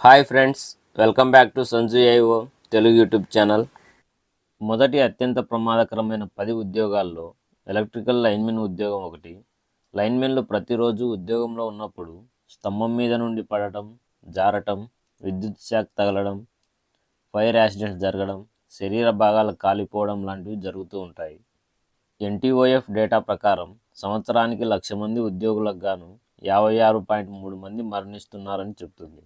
Hi friends welcome back to Sanju IO Telugu YouTube channel. మొదటి అత్యంత ప్రమాదకరమైన పది ఉద్యోగాల్లో ఎలక్ట్రికల్ లైన్మెన్ ఉద్యోగం ఒకటి. లైన్మెన్లు ప్రతిరోజు ఉద్యోగంలో ఉన్నప్పుడు స్తంభం మీద నుండి పడటం జారటం విద్యుత్ శాఖ తగలడం ఫైర్ యాక్సిడెంట్స్ జరగడం శరీర భాగాలు కాలిపోవడం లాంటివి జరుగుతూ ఉంటాయి. ఎన్టీఓఎఫ్ డేటా ప్రకారం సంవత్సరానికి లక్ష మంది ఉద్యోగులకు గాను యాభై ఆరు పాయింట్ మూడు మంది మరణిస్తున్నారని చెప్తుంది.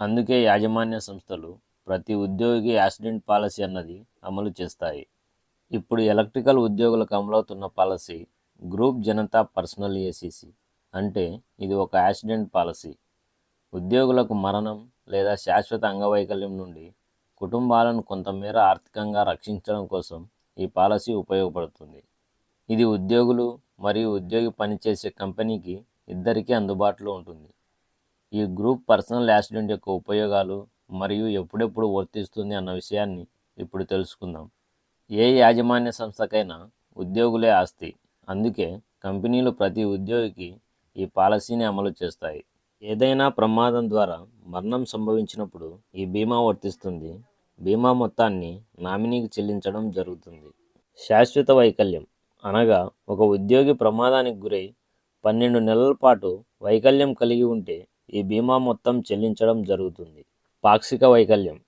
అందుకే యాజమాన్య సంస్థలు ప్రతి ఉద్యోగికి యాక్సిడెంట్ పాలసీ అన్నది అమలు చేస్తాయి. ఇప్పుడు ఎలక్ట్రికల్ ఉద్యోగులకు అమలవుతున్న policy group Janata personal ACC అంటే ఇది ఒక యాక్సిడెంట్ పాలసీ. ఉద్యోగులకు మరణం లేదా శాశ్వత అంగవైకల్యం నుండి కుటుంబాలను కొంతమేర ఆర్థికంగా రక్షించడం కోసం ఈ పాలసీ ఉపయోగపడుతుంది. ఇది ఉద్యోగులు మరియు ఉద్యోగి పనిచేసే కంపెనీకి ఇద్దరికీ అందుబాటులో ఉంటుంది. ఈ గ్రూప్ పర్సనల్ యాక్సిడెంట్ యొక్క ఉపయోగాలు మరియు ఎప్పుడెప్పుడు వర్తిస్తుంది అన్న విషయాన్ని ఇప్పుడు తెలుసుకుందాం. ఏ యాజమాన్య సంస్థకైనా ఉద్యోగులే ఆస్తి. అందుకే కంపెనీలు ప్రతి ఉద్యోగికి ఈ పాలసీని అమలు చేస్తాయి. ఏదైనా ప్రమాదం ద్వారా మరణం సంభవించినప్పుడు ఈ బీమా వర్తిస్తుంది. బీమా మొత్తాన్ని నామినీకి చెల్లించడం జరుగుతుంది. శాశ్వత వైకల్యం అనగా ఒక ఉద్యోగి ప్రమాదానికి గురై పన్నెండు నెలల పాటు వైకల్యం కలిగి ఉంటే ఈ బీమా మొత్తం చెల్లించడం జరుగుతుంది. పాక్షిక వైకల్యం.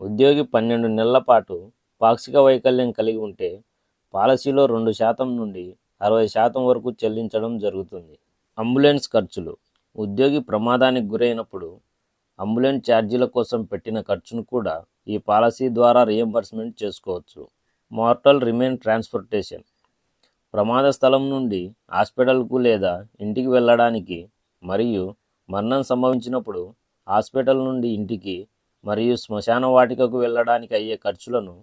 ఉద్యోగి పన్నెండు నెలల పాటు పాక్షిక వైకల్యం కలిగి ఉంటే పాలసీలో రెండు శాతం నుండి అరవై శాతం వరకు చెల్లించడం జరుగుతుంది. అంబులెన్స్ ఖర్చులు. ఉద్యోగి ప్రమాదానికి గురైనప్పుడు అంబులెన్స్ ఛార్జీల కోసం పెట్టిన ఖర్చును కూడా ఈ పాలసీ ద్వారా రియంబర్స్మెంట్ చేసుకోవచ్చు. Mortal remain transportation. ప్రమాద స్థలం నుండి హాస్పిటల్కు లేదా ఇంటికి వెళ్ళడానికి మరియు మరణం సంభవించినప్పుడు హాస్పిటల్ నుండి ఇంటికి మరియు శ్మశాన వాటికకు వెళ్ళడానికి అయ్యే ఖర్చులను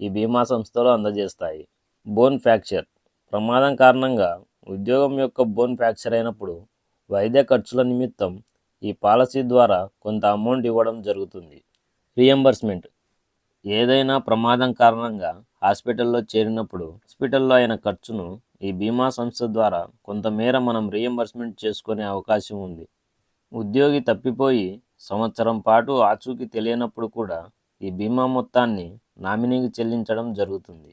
ఈ బీమా సంస్థలు అందజేస్తాయి. బోన్ ఫ్రాక్చర్ ప్రమాదం కారణంగా ఉద్యోగం యొక్క బోన్ ఫ్రాక్చర్ అయినప్పుడు వైద్య ఖర్చుల నిమిత్తం ఈ పాలసీ ద్వారా కొంత అమౌంట్ ఇవ్వడం జరుగుతుంది. రియంబర్స్మెంట్ ఏదైనా ప్రమాదం కారణంగా హాస్పిటల్లో చేరినప్పుడు హాస్పిటల్లో అయిన ఖర్చును ఈ బీమా సంస్థ ద్వారా కొంతమేర మనం రియంబర్స్మెంట్ చేసుకునే అవకాశం ఉంది. ఉద్యోగి తప్పిపోయి సంవత్సరం పాటు ఆచూకీ తెలియనప్పుడు కూడా ఈ బీమా మొత్తాన్ని నామినీకి చెల్లించడం జరుగుతుంది.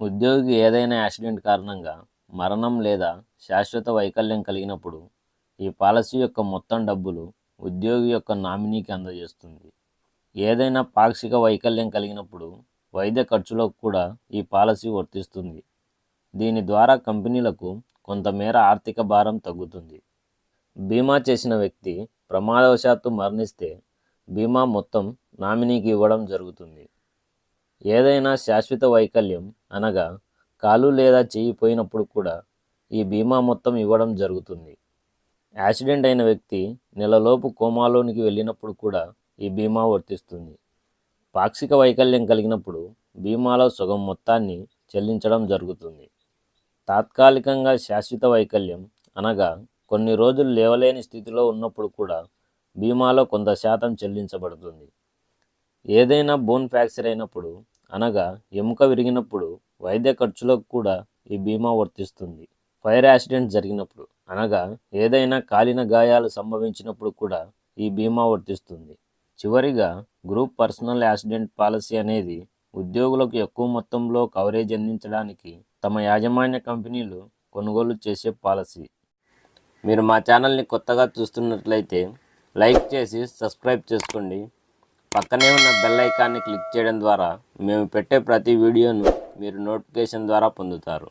ఉద్యోగికి ఏదైనా యాక్సిడెంట్ కారణంగా మరణం లేదా శాశ్వత వైకల్యం కలిగినప్పుడు ఈ పాలసీ యొక్క మొత్తం డబ్బులు ఉద్యోగి యొక్క నామినీకి అందజేస్తుంది. ఏదైనా పాక్షిక వైకల్యం కలిగినప్పుడు వైద్య ఖర్చులకు కూడా ఈ పాలసీ వర్తిస్తుంది. దీని ద్వారా కంపెనీలకు కొంతమేర ఆర్థిక భారం తగ్గుతుంది. బీమా చేసిన వ్యక్తి ప్రమాదవశాత్తు మరణిస్తే బీమా మొత్తం నామినీకి ఇవ్వడం జరుగుతుంది. ఏదైనా శాశ్వత వైకల్యం అనగా కాలు లేదా చేయి పోయినప్పుడు కూడా ఈ బీమా మొత్తం ఇవ్వడం జరుగుతుంది. యాక్సిడెంట్ అయిన వ్యక్తి నెలలోపు కోమాలోనికి వెళ్ళినప్పుడు కూడా ఈ బీమా వర్తిస్తుంది. పాక్షిక వైకల్యం కలిగినప్పుడు బీమాలో సగం మొత్తాన్ని చెల్లించడం జరుగుతుంది. తాత్కాలికంగా శాశ్వత వైకల్యం అనగా కొన్ని రోజులు లేవలేని స్థితిలో ఉన్నప్పుడు కూడా బీమాలో కొంత శాతం చెల్లించబడుతుంది. ఏదైనా బోన్ ఫ్రాక్చర్ అయినప్పుడు అనగా ఎముక విరిగినప్పుడు వైద్య ఖర్చులకు కూడా ఈ బీమా వర్తిస్తుంది. ఫైర్ యాక్సిడెంట్ జరిగినప్పుడు అనగా ఏదైనా కాలిన గాయాలు సంభవించినప్పుడు కూడా ఈ బీమా వర్తిస్తుంది. చివరిగా గ్రూప్ పర్సనల్ యాక్సిడెంట్ పాలసీ అనేది ఉద్యోగులకు ఎక్కువ మొత్తంలో కవరేజ్ అందించడానికి తమ యాజమాన్య కంపెనీలు కొనుగోలు చేసే పాలసీ. మీరు మా ఛానల్ని కొత్తగా చూస్తున్నట్లయితే లైక్ చేసి సబ్స్క్రైబ్ చేసుకోండి. పక్కనే ఉన్న బెల్ ఐకాన్ని క్లిక్ చేయడం ద్వారా మేము పెట్టే ప్రతి వీడియోను మీరు నోటిఫికేషన్ ద్వారా పొందుతారు.